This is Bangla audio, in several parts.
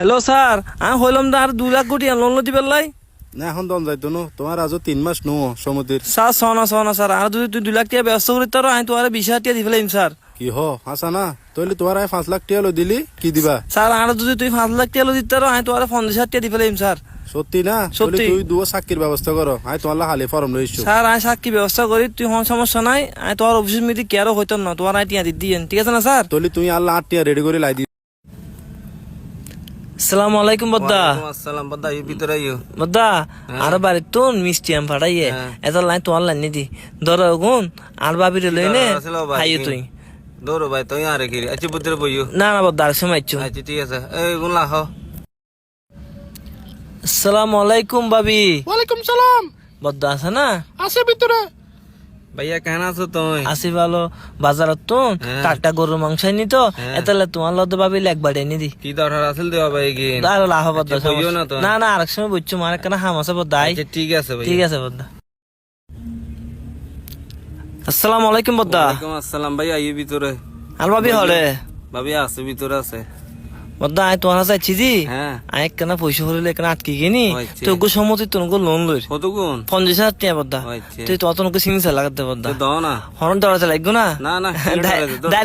হ্যালো স্যার আমি হইলাম না আর দুই লাখ কোটি লোন লতি পেলাই না এখন দন যাইতো নো। তোমার আজও তিন মাস নো সমুদ্রের। স্যার শোনা শোনা স্যার আর যদি তুই দুই লাখ টাকা ব্যবস্থা করি তার আমি তোমার বিশ হাজার টাকা দি ফেলাম স্যার কি হ হাসা না তইলে তোমার আয় পাঁচ লাখ লো দিলি কি দিবা? স্যার আর যদি তুই পাঁচ লাখ টাকা দিতে পারো আমি তোমার পঞ্চাশ হাজার টাকা দি ফেলাম স্যার সত্যি না? সত্যি। তুই দুয়ো সাক্ষীর ব্যবস্থা করো। আয় তোমার হালে ফরম লইছো স্যার আমি সাক্ষী ব্যবস্থা করি তুই কোনো সমস্যা নাই। আমি তোমার অফিসের মিটি কেয়ারও হইতো না তোমার আমি টিয়া দিয়ে ঠিক আছে না স্যার তইলে তুই আল্লাহ আট টিয়া রেডি করে লাই দি সালাম আলাইকুম বদ্দা। আসসালাম বাদা এই ভিতরে আইও। বদ্দা আর বাড়ি তো মিষ্টি আম ফাটাইয়ে। হ্যাঁ। এত লাইন লাইন নিদি। ধরো গুণ আর বাবির ভাই, খাইয়ে তুই। দৌড়ো ভাই তুই আর কি আচ্ছা বইও। না না বদ্দা আর সময় আচ্ছা ঠিক আছে। এই গুণ লাহ আসসালামু আলাইকুম বাবি। ওয়ালাইকুম সালাম। বদ্দা আছে না? আছে ভিতরে। ভাইয়া কেন আছো তুই আসি ভালো। বাজারত তো? হ্যাঁ। কাকটা গরুর মাংস নি তো? হ্যাঁ। এতালে তোমার লদ ভাবি লেগ বাড়ি নি দি। কি দরকার আছিল দেওয়া ভাই কি আর লাভ বদ্দা আচ্ছা, না না আরেক সময় বুঝছ মার কেন হাম আছে বদ্দা আচ্ছা ঠিক আছে ভাই ঠিক আছে বদ্দা আসসালামু আলাইকুম বদ্দা ওয়ালাইকুম আসসালাম ভাই আইও ভিতরে। আর ভাবি হলে ভাবি আছে ভিতরে আছে। বদ্দা আই তোমার কাছে আইছি জি। হ্যাঁ। আই কেন পয়সা হলে এখানে আটকে গেনি। আচ্ছা। তোকে সম্মতি তোকে লোন লই। কত গুণ পঞ্চাশ হাজার টাকা বদ্দা আচ্ছা তুই তত তোকে সিগনেচার লাগাতে বদ্দা তো দাও না। হরণ দৌড়াতে লাগবে না? না না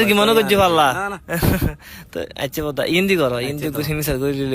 কি মনে করছি পারলা। তো আচ্ছা বদ্দা ইন্দি করো ইন্দি সিগনেচার করে দিলে